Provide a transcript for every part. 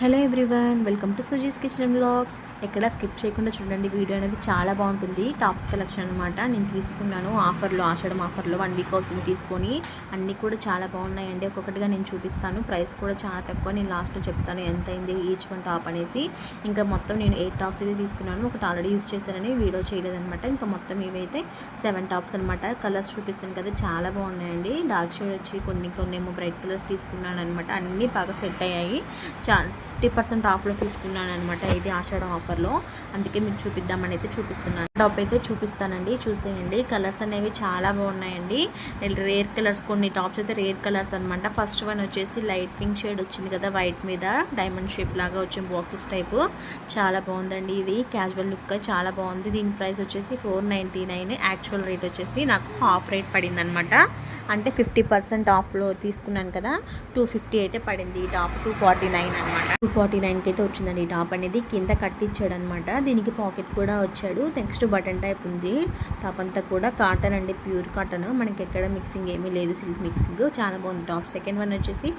Hello everyone welcome to Suji's kitchen blogs ఎక్కడ skip చేయకుండా చూడండి వీడియో అనేది చాలా బాగుంటుంది. టాప్స్ కలెక్షన్ అనమాట నేను తీసుకున్నాను ఆఫర్లో ఆషాఢం ఆఫర్లో వన్ వీక్ అవుతుంది తీసుకొని. అన్నీ కూడా చాలా బాగున్నాయండి. ఒక్కొక్కటిగా నేను చూపిస్తాను. ప్రైస్ కూడా చాలా తక్కువ. నేను లాస్ట్లో చెప్తాను ఎంత అయింది ఈచ్ వన్ టాప్ అనేసి. ఇంకా మొత్తం నేను ఎయిట్ టాప్స్ అయితే తీసుకున్నాను. ఒకటి ఆల్రెడీ యూజ్ చేశానని వీడియో చేయలేదనమాట ఇంకా మొత్తం ఇవైతే సెవెన్ టాప్స్ అనమాట కలర్స్ చూపిస్తాను కదా చాలా బాగున్నాయండి. డార్క్ షేడ్ వచ్చి కొన్ని కొన్ని ఏమో బ్రైట్ కలర్స్ తీసుకున్నాను అనమాట అన్నీ బాగా సెట్ అయ్యాయి. చాలా ఫిఫ్టీ పర్సెంట్ ఆఫ్లో తీసుకున్నాను అనమాట ఇది ఆషాఢం ఆఫర్లో. అందుకే మీకు చూపిద్దామని అయితే చూపిస్తున్నాను. టాప్ అయితే చూపిస్తానండి. చూసేయండి. కలర్స్ అనేవి చాలా బాగున్నాయండి. రేర్ కలర్స్ కొన్ని టాప్స్ అయితే రేర్ కలర్స్ అనమాట ఫస్ట్ వన్ వచ్చేసి లైట్ పింక్ షేడ్ వచ్చింది కదా వైట్ మీద. డైమండ్ షేప్ లాగా వచ్చిన బాక్సెస్ టైపు చాలా బాగుందండి ఇది. క్యాజువల్ లుక్ చాలా బాగుంది. దీని ప్రైస్ వచ్చేసి four ninety nine actual rate వచ్చేసి నాకు హాఫ్ రేట్ పడింది అనమాట అంటే ఫిఫ్టీ పర్సెంట్ ఆఫ్లో తీసుకున్నాను కదా టూ ఫిఫ్టీ అయితే పడింది. ఈ టాప్ టూ ఫార్టీ నైన్ అనమాట టూ ఫార్టీ నైన్కి అయితే వచ్చిందండి. ఈ టాప్ అనేది కింద కట్టించాడు అనమాట దీనికి పాకెట్ కూడా వచ్చాడు. నెక్స్ట్ బటన్ టైప్ ఉంది. టాప్ అంతా కూడా కాటన్ అండి. Pure cotton. మనకి ఎక్కడ మిక్సింగ్ ఏమీ లేదు. Silk mixing. చాలా బాగుంది టాప్. సెకండ్ వన్ వచ్చేసి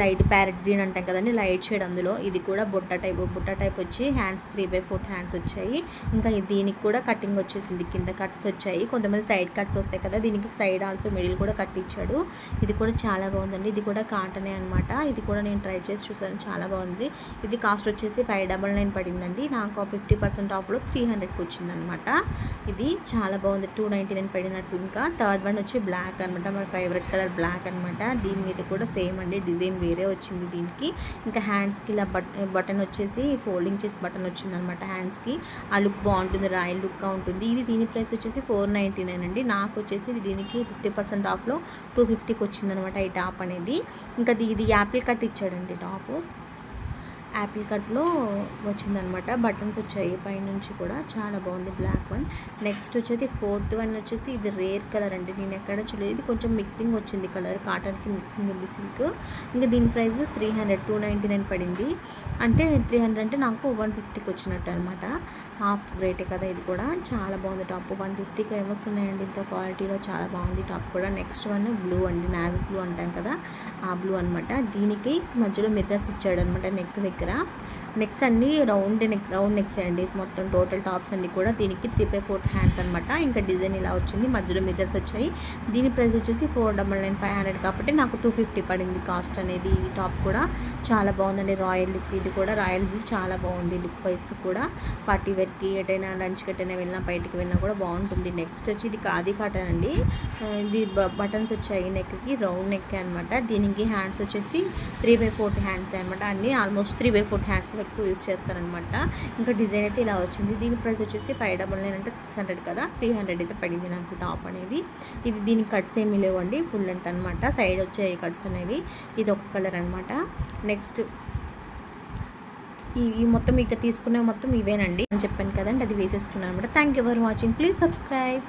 లైట్ ప్యారెట్ గ్రీన్ అంటాం కదండి. లైట్ షేడ్ అందులో. ఇది కూడా బుట్ట టైప్ బుట్ట టైప్ వచ్చి hands three by fourth hands వచ్చాయి. ఇంకా దీనికి కూడా కటింగ్ వచ్చేసింది. కింద కట్స్ వచ్చాయి. కొంతమంది సైడ్ కట్స్ వస్తాయి కదా దీనికి సైడ్ ఆల్సో మిడిల్ కూడా కట్టించాడు. ఇది కూడా చాలా బాగుందండి. ఇది కూడా కాటనే అనమాట ఇది కూడా నేను ట్రై చేసి చూసాను చాలా బాగుంది. ఇది కాస్ట్ వచ్చేసి ఫైవ్ డబల్ నైన్ పడిందండి. నాకు ఫిఫ్టీ పర్సెంట్ ఆఫ్లో త్రీ హండ్రెడ్కి వచ్చిందనమాట ఇది చాలా బాగుంది. టూ నైంటీ నైన్ పడినట్టు ఇంకా. థర్డ్ వన్ వచ్చి బ్లాక్ అనమాట మా ఫేవరెట్ కలర్ బ్లాక్ అనమాట దీని మీద కూడా సేమ్ అండి. డిజైన్ వేరే వచ్చింది దీనికి. ఇంకా హ్యాండ్స్కి ఇలా బట్ బటన్ వచ్చేసి ఫోల్డింగ్ చేసి బటన్ వచ్చింది అనమాట హ్యాండ్స్కి. ఆ లుక్ బాగుంటుంది. రాయల్ లుక్గా ఉంటుంది. ఇది దీని ప్రైస్ వచ్చేసి ఫోర్ నైంటీ నైన్ అండి. నాకు వచ్చేసి దీనికి ఫిఫ్టీ పర్సెంట్ ఆఫ్లో టూ ఫిఫ్టీకి వచ్చిందనమాట ఈ టాప్ అనేది. ఇంకా ఇది- ఇది యాపిల్ కట్ ఇచ్చాడండి టాప్. యాపిల్ కట్లో వచ్చిందనమాట. బటన్స్ వచ్చాయి. పైనుంచి కూడా చాలా బాగుంది బ్లాక్ వన్ నెక్స్ట్ వచ్చేది ఫోర్త్ వన్ వచ్చేసి ఇది రేర్ కలర్ అండి. నేను ఎక్కడ చూడలేదు. ఇది కొంచెం మిక్సింగ్ వచ్చింది కలర్ కాటన్కి మిక్సింగ్ ఉంది సిల్క్ ఇంకా దీని price three hundred two ninety nine పడింది. అంటే త్రీ హండ్రెడ్ అంటే నాకు వన్ ఫిఫ్టీకి వచ్చినట్టు అనమాట. హాఫ్ రేటే కదా ఇది కూడా. చాలా బాగుంది టాప్ వన్ ఫిఫ్టీకి ఏమొస్తున్నాయండి ఇంత క్వాలిటీలో చాలా బాగుంది టాప్ కూడా. నెక్స్ట్ వన్ బ్లూ అండి. నావీ బ్లూ అంటాం కదా. ఆ బ్లూ అనమాట. దీనికి మధ్యలో మిర్రర్స్ ఇచ్చాడు అనమాట నెక్ దగ్గర ग्राम నెక్స్ అన్ని రౌండ్ నెక్ రౌండ్ నెక్స్ అండి. మొత్తం టోటల్ టాప్స్ అన్ని కూడా దీనికి త్రీ బై ఫోర్త్ హ్యాండ్స్ అనమాట ఇంకా డిజైన్ ఇలా వచ్చింది. మధ్యలో మిర్రర్స్ వచ్చాయి. దీని ప్రైస్ వచ్చేసి four double nine five hundred కాబట్టి నాకు టూ ఫిఫ్టీ పడింది కాస్ట్ అనేది. ఈ టాప్ కూడా చాలా బాగుందండి. రాయల్ లుక్ ఇది కూడా. రాయల్ బ్లూ చాలా బాగుంది. లుక్ వైస్కి కూడా. పార్టీ వేర్కి ఎటైనా లంచ్కి ఎటైనా వెళ్ళినా బయటికి వెళ్ళినా కూడా బాగుంటుంది. నెక్స్ట్ వచ్చి ఇది ఖాదీ కాటన్ అండి. ఇది బటన్స్ వచ్చాయి నెక్కి రౌండ్ నెక్ అనమాట దీనికి హ్యాండ్స్ వచ్చేసి త్రీ బై ఫోర్త్ హ్యాండ్స్ అనమాట అన్ని almost three by fourth hands ఎక్కువ యూజ్ చేస్తారనమాట. ఇంకా డిజైన్ అయితే ఇలా వచ్చింది. దీని ప్రైస్ వచ్చేసి ఫైవ్ డబల్ నైన్ అంటే సిక్స్ హండ్రెడ్ కదా. త్రీ హండ్రెడ్ అయితే పడింది నాకు టాప్ అనేది. ఇది దీనికి కట్స్ ఏమీ లేవండి. ఫుల్ లెంత్ అనమాట. సైడ్ వచ్చే కట్స్ అనేవి. ఇది ఒక కలర్ అనమాట. నెక్స్ట్ ఈ మొత్తం ఇక తీసుకునే మొత్తం ఇవేనండి అని చెప్పాను కదండి. అది వేసేసుకున్నాను అనమాట. Thank you for watching. Please subscribe.